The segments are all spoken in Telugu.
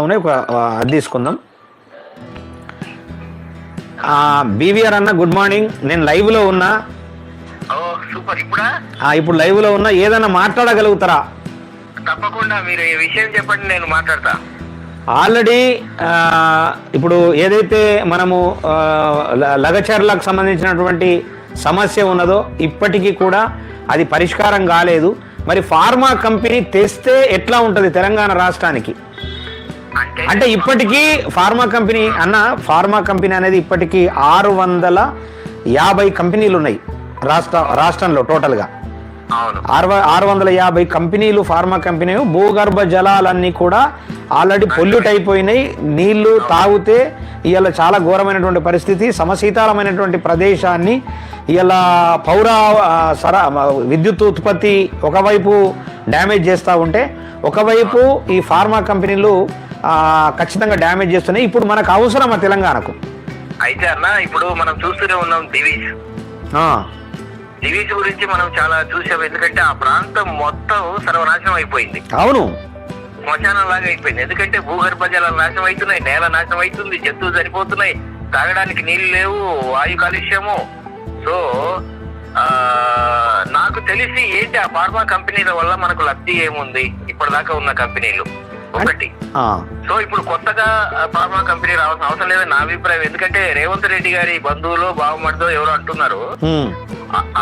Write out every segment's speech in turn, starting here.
ఉన్నాయి ఒక అది తీసుకుందాం. బీవీఆర్ అన్న గుడ్ మార్నింగ్. నేను లైవ్లో ఉన్నా. సూపర్. ఇప్పుడా? ఇప్పుడు లైవ్లో ఉన్నా. ఏదైనా మాట్లాడగలుగుతారా? తప్పకుండా. మీరు ఈ విషయం చెప్పండి నేను మాట్లాడతా. ఆల్రెడీ ఇప్పుడు ఏదైతే మనము లగచర్లకు సంబంధించినటువంటి సమస్య ఉన్నదో ఇప్పటికీ కూడా అది పరిష్కారం కాలేదు. మరి ఫార్మా కంపెనీ తెస్తే ఎట్లా ఉంటుంది తెలంగాణ రాష్ట్రానికి? అంటే ఇప్పటికీ ఫార్మా కంపెనీ అన్న ఫార్మా కంపెనీ అనేది ఇప్పటికీ ఆరు వందల యాభై కంపెనీలు ఉన్నాయి రాష్ట్ర రాష్ట్రంలో టోటల్గా. ఆరు ఆరు వందల యాభై కంపెనీలు ఫార్మా కంపెనీ భూగర్భ జలాలన్నీ కూడా ఆల్రెడీ పొల్యూట్ అయిపోయినాయి. నీళ్ళు తాగితే ఇవాళ చాలా ఘోరమైనటువంటి పరిస్థితి. సమశీతలమైనటువంటి ప్రదేశాన్ని ఇవాళ పౌర సర విద్యుత్ ఉత్పత్తి ఒకవైపు డ్యామేజ్ చేస్తూ ఉంటే ఒకవైపు ఈ ఫార్మా కంపెనీలు ఖచ్చితంగా డ్యామేజ్ చేస్తున్నాయి. ఇప్పుడు మనకు అవసరమా తెలంగాణకు? అయితే అన్న ఇప్పుడు మనం చూస్తూనే ఉన్నాం దివీస్ ఆ, దివీస్ గురించి మనం చాలా చూసాం. ఎందుకంటే ఆ ప్రాంతం మొత్తం సర్వనాశనం అయిపోయింది. అవును. శ్మశానం లాగా అయిపోయింది. ఎందుకంటే భూగర్భ జలాలు నాశనం అవుతున్నాయి నేల నాశనం అవుతుంది జంతువులు చనిపోతున్నాయి తాగడానికి నీళ్ళు లేవు వాయు కాలుష్యము. సో ఆ నాకు తెలిసి ఏంటి ఆ ఫార్మా కంపెనీల వల్ల మనకు లబ్ధి ఏముంది? ఇప్పటిదాకా ఉన్న కంపెనీలు. ఒకటి. సో ఇప్పుడు కొత్తగా ఫార్మా కంపెనీ రావాల్సిన అవసరం లేదని నా అభిప్రాయం. ఎందుకంటే రేవంత్ రెడ్డి గారి బంధువులు బావమర్దో ఎవరు అంటున్నారు.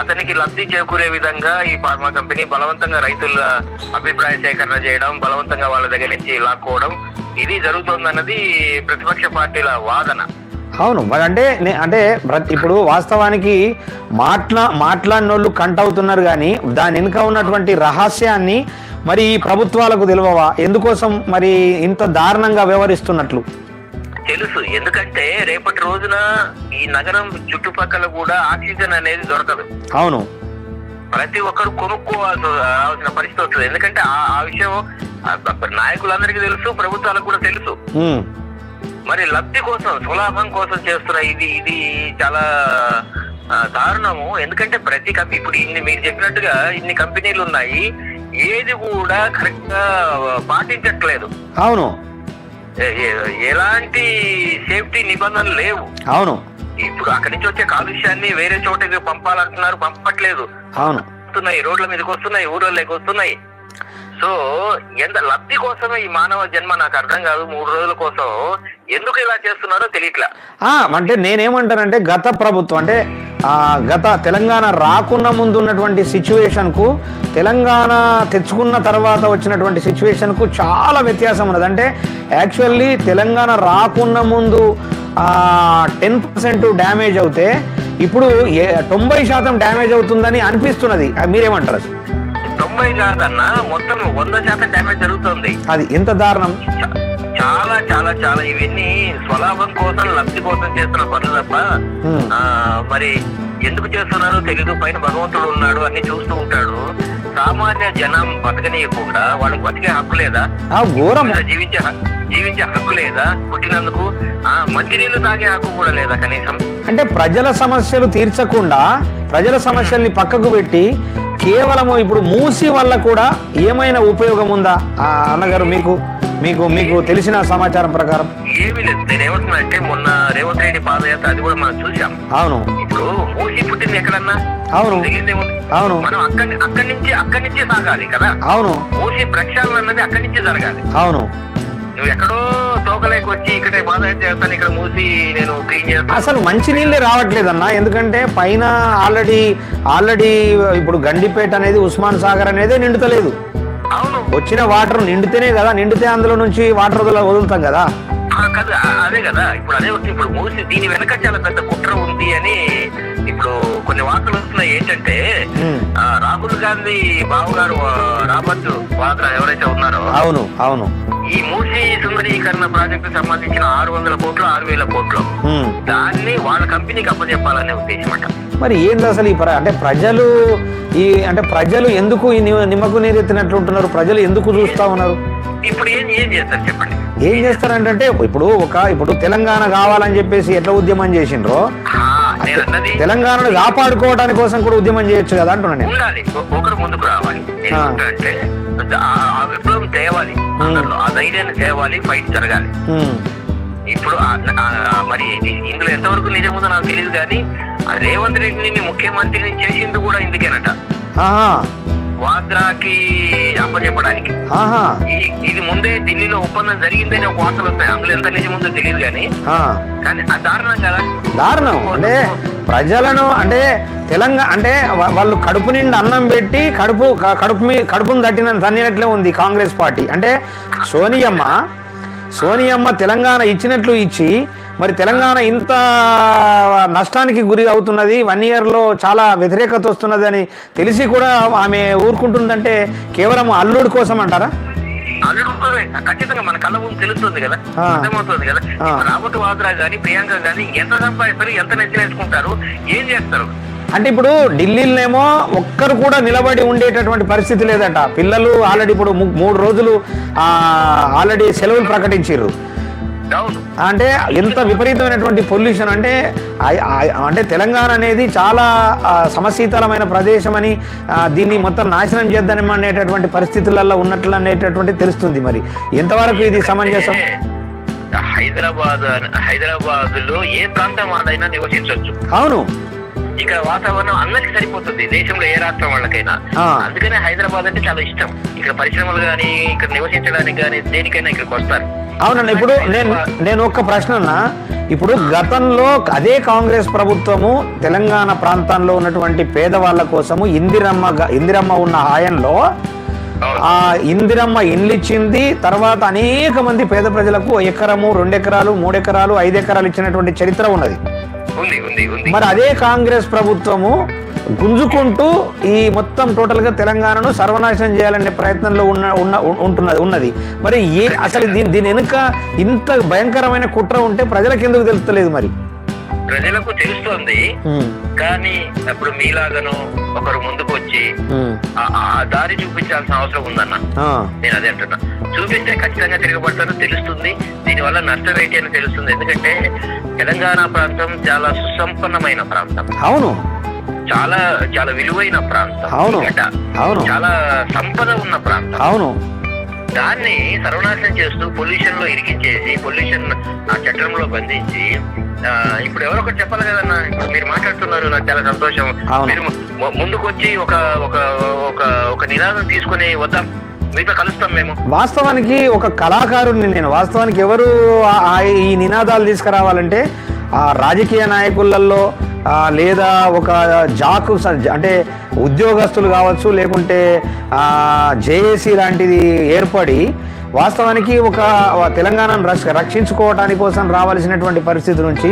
అతనికి లబ్ధి చేకూరే విధంగా ఈ ఫార్మా కంపెనీ బలవంతంగా రైతుల అభిప్రాయ సేకరణ చేయడం బలవంతంగా వాళ్ళ దగ్గర నుంచి లాక్కోవడం ఇది జరుగుతోందన్నది ప్రతిపక్ష పార్టీల వాదన. అవును. మరి అంటే అంటే ఇప్పుడు వాస్తవానికి మాట్లా మాట్లాడిన వాళ్ళు కంట్ అవుతున్నారు కానీ దాని వెనుక ఉన్నటువంటి రహస్యాన్ని మరి ఈ ప్రభుత్వాలకు తెలియవా ఎందుకోసం మరి ఇంత దారుణంగా వ్యవహరిస్తున్నట్లు? తెలుసు. ఎందుకంటే రేపటి రోజున ఈ నగరం చుట్టుపక్కల కూడా ఆక్సిజన్ అనేది దొరకదు. అవును. ప్రతి ఒక్కరు కొనుక్కోవాల్సి రావాల్సిన పరిస్థితి వస్తుంది. ఎందుకంటే ఆ విషయం నాయకులందరికీ తెలుసు ప్రభుత్వాలకు కూడా తెలుసు. మరి లబ్ధి కోసం సులాభం కోసం చేస్తున్న ఇది ఇది చాలా దారుణము. ఎందుకంటే ప్రతి కంపెనీ ఇప్పుడు ఇన్ని మీరు చెప్పినట్టుగా ఇన్ని కంపెనీలు ఉన్నాయి. ఏది కూడా కరెక్ట్గా పాటించట్లేదు. అవును. ఎలాంటి సేఫ్టీ నిబంధనలు లేవు. అవును. ఇప్పుడు అక్కడి నుంచి వచ్చే కాలుష్యాన్ని వేరే చోటకి పంపాలంటున్నారు పంపట్లేదు. అవును. వస్తున్నాయి రోడ్ల మీదకి వస్తున్నాయి ఊళ్ళలోకి వస్తున్నాయి. సో ఎంత లబ్ధి కోసమే ఈ మానవ జన్మ నాకు అర్థం కాదు మూడు రోజుల కోసం. ఎందుకు ఇలా చేస్తున్నారో తెలియట్లా. ఆ, అంటే నేనేమంటానంటే గత ప్రభుత్వం అంటే గత తెలంగాణ రాకున్న ముందు ఉన్నటువంటి సిచ్యువేషన్కు తెలంగాణ తెచ్చుకున్న తర్వాత వచ్చినటువంటి సిచ్యువేషన్కు చాలా వ్యత్యాసం ఉన్నది. అంటే యాక్చువల్లీ తెలంగాణ రాకున్న ముందు టెన్ పర్సెంట్ డ్యామేజ్ అవుతే ఇప్పుడు తొంభై శాతం డ్యామేజ్ అవుతుందని అనిపిస్తున్నది. మీరేమంటారు? తొంభై కాదన్నా మొత్తం వంద శాతం డ్యామేజ్ జరుగుతుంది. అది ఎంత దారుణం? చాలా చాలా చాలా ఇవన్నీ స్వలాభం కోసం లబ్ధి కోసం చేస్తున్న పనులు తప్ప. ఆ, మరి ఎందుకు చేస్తున్నారో? తెలీదు. పైన భగవంతుడు ఉన్నాడు అన్ని చూస్తూ ఉంటాడు. సామాన్య జనం బతకనీయకుండా వాళ్ళకి బతికే హక్కు లేదా? జీవించే హక్కు జీవించే హక్కు లేదా? పుట్టినందుకు ఆ మంచినీళ్ళు తాగే హక్కు కూడా లేదా కనీసం? అంటే ప్రజల సమస్యలు తీర్చకుండా ప్రజల సమస్యల్ని పక్కకు పెట్టి కేవలము ఇప్పుడు మూసి వల్ల కూడా ఏమైనా ఉపయోగం ఉందా? ఆ అన్నగారు మీకు మీకు మీకు తెలిసిన సమాచారం ప్రకారం. ఏమీ లేదు. నేను ఏమంటున్నా అంటే మొన్న రేవంత్ రెడ్డి పాదయాత్ర అది కూడా మనం చూసాం. అవును. ఇప్పుడు మూసి పుట్టింది ఎక్కడన్నా? అవును. అవును. మనం అక్కడి అక్కడి నుంచి అక్కడి నుంచి సాగాలి కదా? అవును. మూసి ప్రక్షాళన అన్నది అక్కడి నుంచి జరగాలి. అవును. నువ్వు ఎక్కడో తోకలేకి వచ్చి ఇక్కడే పాదయాత్ర చేస్తాను ఇక్కడ మూసి నేను క్లీన్ చేస్తాను. అసలు మంచి నీళ్ళే రావట్లేదన్న ఎందుకంటే పైన ఆల్రెడీ ఆల్రెడీ ఇప్పుడు గండిపేట అనేది ఉస్మాన్ సాగర్ అనేది నిండుతలేదు. వచ్చిన వాటర్ నిండితేనే కదా నిండితే అందులో నుంచి వాటర్ వదల వదులుతాం కదా. కాదు అదే కదా. ఇప్పుడు అదే వచ్చి ఇప్పుడు మూసి దీని వెనక చాలా పెద్ద కుట్ర ఉంది అని ఇప్పుడు కొన్ని వార్తలు వస్తున్నాయి. ఏంటంటే రాహుల్ గాంధీ బావగారు ఆ, రాబర్ట్ వాద్రా ఎవరైతే ఉన్నారో అవును అవును. ఈ మూసి సుందరీకరణ ప్రాజెక్టు సంబంధించిన ఆరు వందల కోట్లు ఆరు వేల కోట్లు. దాన్ని వాళ్ళ కంపెనీకి అప్పచెప్పాలనే ఉద్దేశం అట మరి ఏంది అసలు ఈ ప్ర అంటే ప్రజలు ఈ అంటే ప్రజలు ఎందుకు ఈ నిమ్మకు నీరెత్తినట్లు ఉంటున్నారు ప్రజలు ఎందుకు చూస్తా ఉన్నారు? ఇప్పుడు ఏం ఏం చేస్తారు చెప్పండి? ఏం చేస్తారంటే ఇప్పుడు ఒక ఇప్పుడు తెలంగాణ కావాలని చెప్పేసి ఎట్లా ఉద్యమం చేసిండ్రో తెలంగాణను కాపాడుకోవడానికి కోసం కూడా ఉద్యమం చేయొచ్చు కదా అంటున్నా నేను. ఉండాలి. ఒ- ఒకరు ముందుకు రావాలి. నేను ఆ. అంటే ఆ- ఆ విప్లవం తేవాలి. అందరిలో. ఆ ధైర్యాన్ని తేవాలి ఫైట్ జరగాలి. ఇప్పుడు మరి ఇది- ఇందులో ఎంతవరకు నిజం ఉందో నాకు తెలియదు కానీ రేవంత్ రెడ్డిని ముఖ్యమంత్రిని చేసింది కూడా ఇందుకేనట. వాద్రాకి అప్పచెప్పడానికి. ఇది ముందే ఢిల్లీలో ఒప్పందం జరిగిందని ఒక వార్తలు వస్తాయి. అందులో ఎంత నిజం ఉందో తెలియదు కానీ. కానీ ఆ దారుణం కదా. దారుణం. అంటే ప్రజలను అంటే తెలంగాణ అంటే వాళ్ళు కడుపు నిండా అన్నం పెట్టి కడుపు కడుపు మీ కడుపును తట్టిన తన్నినట్లే ఉంది కాంగ్రెస్ పార్టీ. అంటే సోనియమ్మ సోనియమ్మ తెలంగాణ ఇచ్చినట్లు ఇచ్చి మరి తెలంగాణ ఇంత నష్టానికి గురి అవుతున్నది వన్ ఇయర్లో చాలా వ్యతిరేకత వస్తున్నది అని తెలిసి కూడా ఆమె ఊరుకుంటుందంటే కేవలం అల్లుడి కోసం అంటారా ఖచ్చితంగా మన కళ్ళ ముందు తెలుస్తుంది కదా. అర్థమవుతుంది కదా. రాబోతు వాద్రా గాని ప్రియాంక గాని ఎంత సంపాదిస్తారు ఎంత నెచ్చినేసుకుంటారు ఏం చేస్తారు? అంటే ఇప్పుడు ఢిల్లీలోనేమో ఒక్కరు కూడా నిలబడి ఉండేటటువంటి పరిస్థితి లేదట. పిల్లలు ఆల్రెడీ ఇప్పుడు మూడు రోజులు ఆల్రెడీ సెలవులు ప్రకటించారు అంటే ఎంత విపరీతమైనటువంటి పొల్యూషన్ అంటే అంటే తెలంగాణ అనేది చాలా సమశీతలమైన ప్రదేశం అని దీన్ని మొత్తం నాశనం చేద్దాం అనేటటువంటి పరిస్థితులలో ఉన్నట్లు అనేటటువంటి తెలుస్తుంది మరి. ఎంతవరకు ఇది సమంజసం? హైదరాబాద్ హైదరాబాద్లో ఏ ప్రాంతం వాళ్ళైనా నివసించవచ్చు అవును. ఇక్కడ వాతావరణం అందరికి సరిపోతుంది. దేశంలో ఏ రాష్ట్రం వాళ్ళకైనా. అందుకనే హైదరాబాద్ అంటే చాలా ఇష్టం. ఇక్కడ పరిశ్రమలు గాని ఇక్కడ నివసించడానికి గాని దేనికైనా ఇక్కడికి వస్తారు. అవునండి ఇప్పుడు నేను నేను ఒక్క ప్రశ్న అన్నా. ఇప్పుడు గతంలో అదే కాంగ్రెస్ ప్రభుత్వము తెలంగాణ ప్రాంతంలో ఉన్నటువంటి పేదవాళ్ళ కోసము ఇందిరమ్మ ఇందిరమ్మ ఉన్న హాయంలో. ఆ ఇందిరమ్మ ఇండ్లు ఇచ్చింది. తర్వాత అనేక మంది పేద ప్రజలకు ఎకరము రెండు ఎకరాలు మూడు ఎకరాలు ఐదు ఎకరాలు ఇచ్చినటువంటి చరిత్ర ఉన్నది. మరి అదే కాంగ్రెస్ ప్రభుత్వము గుంజుకుంటూ ఈ మొత్తం టోటల్గా తెలంగాణను సర్వనాశనం చేయాలనే ప్రయత్నంలో ఉన్న ఉన్న ఉంటున్నది ఉన్నది. మరి ఏ అసలు దీని దీని వెనుక ఇంత భయంకరమైన కుట్ర ఉంటే ప్రజలకు ఎందుకు తెలుస్తలేదు మరి? ప్రజలకు తెలుస్తోంది. కానీ అప్పుడు మీలాగను ఒకరు ముందుకు వచ్చి దారి చూపించాల్సిన అవసరం ఉందన్న. నేను అదే అంటున్నా. చూపిస్తే ఖచ్చితంగా తిరగబడతారో తెలుస్తుంది. దీనివల్ల నష్టం ఏంటి అని తెలుస్తుంది. ఎందుకంటే తెలంగాణ ప్రాంతం చాలా సుసంపన్నమైన ప్రాంతం. అవును. చాలా చాలా విలువైన ప్రాంతం. అవును. చాలా సంపద ఉన్న ప్రాంతం. అవును. దాన్ని సర్వనాశనం చేస్తూ పొల్యూషన్లో ఇరికించేసి పొల్యూషన్ ఆ చట్టంలో బంధించి ఇప్పుడు ఎవరో ఒకటి చెప్పాలి కదన్నా. ఇప్పుడు మీరు మాట్లాడుతున్నారు నాకు చాలా సంతోషం. మీరు ముందుకు వచ్చి ఒక ఒక ఒక ఒక నినాదం తీసుకుని వద్దాం. మీతో కలుస్తాం మేము. వాస్తవానికి ఒక కళాకారుడిని నేను వాస్తవానికి ఎవరు ఈ నినాదాలు తీసుకురావాలంటే ఆ రాజకీయ నాయకులలో లేదా ఒక జాకు అంటే ఉద్యోగస్తులు కావచ్చు లేకుంటే జేఏసీ లాంటిది ఏర్పడి వాస్తవానికి ఒక తెలంగాణను రక్ష రక్షించుకోవటానికి కోసం రావాల్సినటువంటి పరిస్థితి నుంచి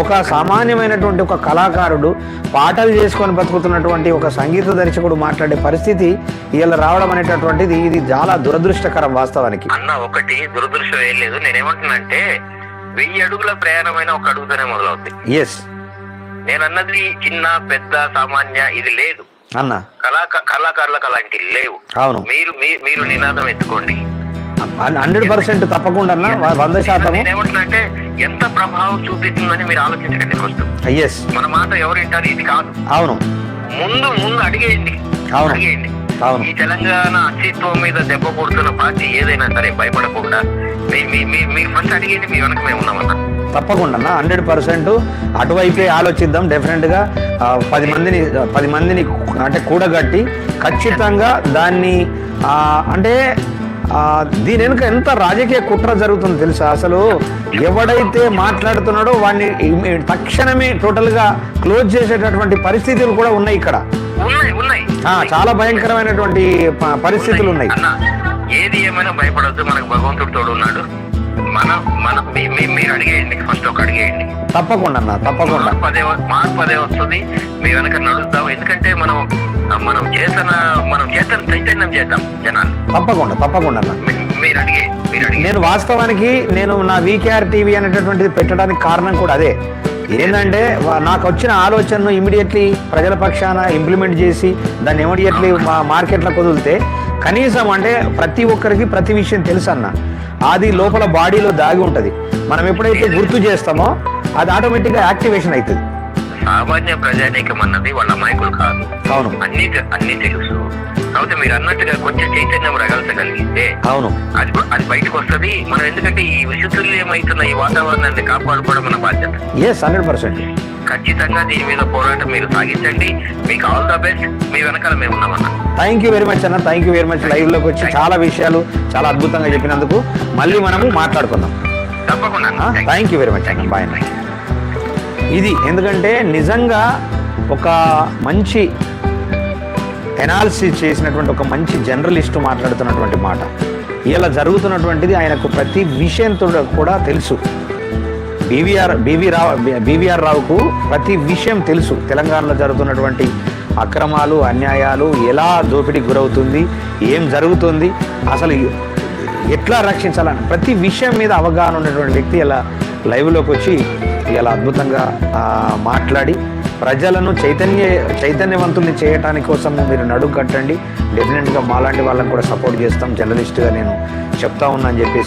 ఒక సామాన్యమైనటువంటి ఒక కళాకారుడు పాటలు చేసుకొని బతుకుతున్నటువంటి ఒక సంగీత దర్శకుడు మాట్లాడే పరిస్థితి ఇలా రావడం అనేటటువంటిది ఇది చాలా దురదృష్టకరం వాస్తవానికి. అన్న ఒకటి దురదృష్టం ఏం లేదు. నేనేమంటున్నానంటే వెయ్యి అడుగుల ప్రయాణమైన ఒక అడుగుతోనే మొదలవుతుంది ఎస్ నేను అన్నది చిన్న పెద్ద సామాన్య ఇది లేదు. అన్న. కళా కళాకారులకు అలాంటివి లేవు. అవును. మీరు మీ- మీరు నినాదం ఎత్తుకోండి. హండ్రెడ్ పర్సెంట్ తప్పకుండా వంద శాతము నేనేమంటున్నా ఎంత ప్రభావం చూపిస్తుందని మీరు ఆలోచించకండి ఫస్ట్ ఎస్ మన మాట ఎవరు వింటారు ఇది కాదు. అవును. ముందు ముందు అడిగేయండి. అవును. అడిగేయండి. అవును. ఈ తెలంగాణ అస్తిత్వం మీద దెబ్బ కొడుతున్న పార్టీ ఏదైనా సరే భయపడకుండా మీరు ఫస్ట్ అడిగేయండి మీ వెనక మేము ఉన్నామన్నా. తప్పకుండా హండ్రెడ్ పర్సెంట్. అటువైపే ఆలోచిద్దాం డెఫినెట్గా పది మందిని పది మందిని అంటే కూడగట్టి ఖచ్చితంగా దాన్ని ఆ, అంటే దీని వెనుక ఎంత రాజకీయ కుట్ర జరుగుతుందో తెలుసా? అసలు ఎవడైతే మాట్లాడుతున్నాడో వాడిని తక్షణమే టోటల్గా క్లోజ్ చేసేటటువంటి పరిస్థితులు కూడా ఉన్నాయి ఇక్కడ. చాలా భయంకరమైనటువంటి పరిస్థితులు ఉన్నాయి. ఏది ఏమైనా భయపడద్దు మనకు భగవంతుడు తోడు ఉన్నాడు మన మన మీరు అడిగేయండి ఫస్ట్ ఒక అడిగేయండి. తప్పకుండా అన్న తప్పకుండా. మార్పు అదే మార్పు అదే వస్తుంది. మీ వెనక నడుద్దాం. ఎందుకంటే మనం మనం చేతన మనం చేతన చైతన్యం చేద్దాం జనాలు. తప్పకుండా తప్పకుండా అన్న. మీరు అడిగే నేను వాస్తవానికి నేను నా వీకేఆర్ టీవీ అనేటటువంటిది పెట్టడానికి కారణం కూడా అదే. ఏంటంటే నాకు వచ్చిన ఆలోచనను ఇమీడియట్లీ ప్రజల పక్షాన ఇంప్లిమెంట్ చేసి దాన్ని ఇమీడియట్లీ మా మార్కెట్లో కుదిరితే కనీసం అంటే ప్రతి ఒక్కరికి ప్రతి విషయం తెలుసు అన్న. అది లోపల బాడీలో దాగి ఉంటుంది. మనం ఎప్పుడైతే గుర్తు చేస్తామో అది ఆటోమేటిక్గా యాక్టివేషన్ అవుతుంది. సామాన్య ప్రజానీకం అన్నది వాళ్ళ అమాయకులు కాదు. అవును. అన్ని అన్ని తెలుసు. కాబట్టి మీరు అన్నట్టుగా కొంచెం చైతన్యం రగల్చగలిగితే అవును. అది అది బయటకు వస్తది మనం ఎందుకంటే ఈ విషతుల్యమవుతున్న ఈ వాతావరణాన్ని కాపాడుకోవడం మన బాధ్యత. ఎస్ హండ్రెడ్ పర్సెంట్ ఖచ్చితంగా దీని మీద పోరాటం మీరు సాగించండి. మీకు ఆల్ ద బెస్ట్ మీ వెనకాల మేము ఉన్నామన్నా. థ్యాంక్ యూ వెరీ మచ్ అన్న. థ్యాంక్ యూ వెరీ మచ్ లైవ్లోకి వచ్చి చాలా విషయాలు చాలా అద్భుతంగా చెప్పినందుకు మళ్ళీ మనము మాట్లాడుకుందాం. తప్పకుండా థ్యాంక్ యూ వెరీ మచ్ అన్న. బాయ్ అన్న. ఇది ఎందుకంటే నిజంగా ఒక మంచి ఎనాలిసిస్ చేసినటువంటి ఒక మంచి జర్నలిస్టు మాట్లాడుతున్నటువంటి మాట. ఇలా జరుగుతున్నటువంటిది ఆయనకు ప్రతి విషయంతో కూడా తెలుసు. బీవీఆర్ బీవీ రావు బీవీఆర్ రావుకు ప్రతి విషయం తెలుసు. తెలంగాణలో జరుగుతున్నటువంటి అక్రమాలు అన్యాయాలు ఎలా దోపిడీకి గురవుతుంది ఏం జరుగుతుంది అసలు ఎట్లా రక్షించాలని ప్రతి విషయం మీద అవగాహన ఉన్నటువంటి వ్యక్తి ఇలా లైవ్లోకి వచ్చి ఇలా అద్భుతంగా మాట్లాడి ప్రజలను చైతన్య చైతన్యవంతుల్ని చేయటాని కోసం మీరు నడుం కట్టండి. డెఫినెట్గా మాలాంటి వాళ్ళని కూడా సపోర్ట్ చేస్తాం. జర్నలిస్ట్గా నేను చెప్తా ఉన్నా అని చెప్పేసి.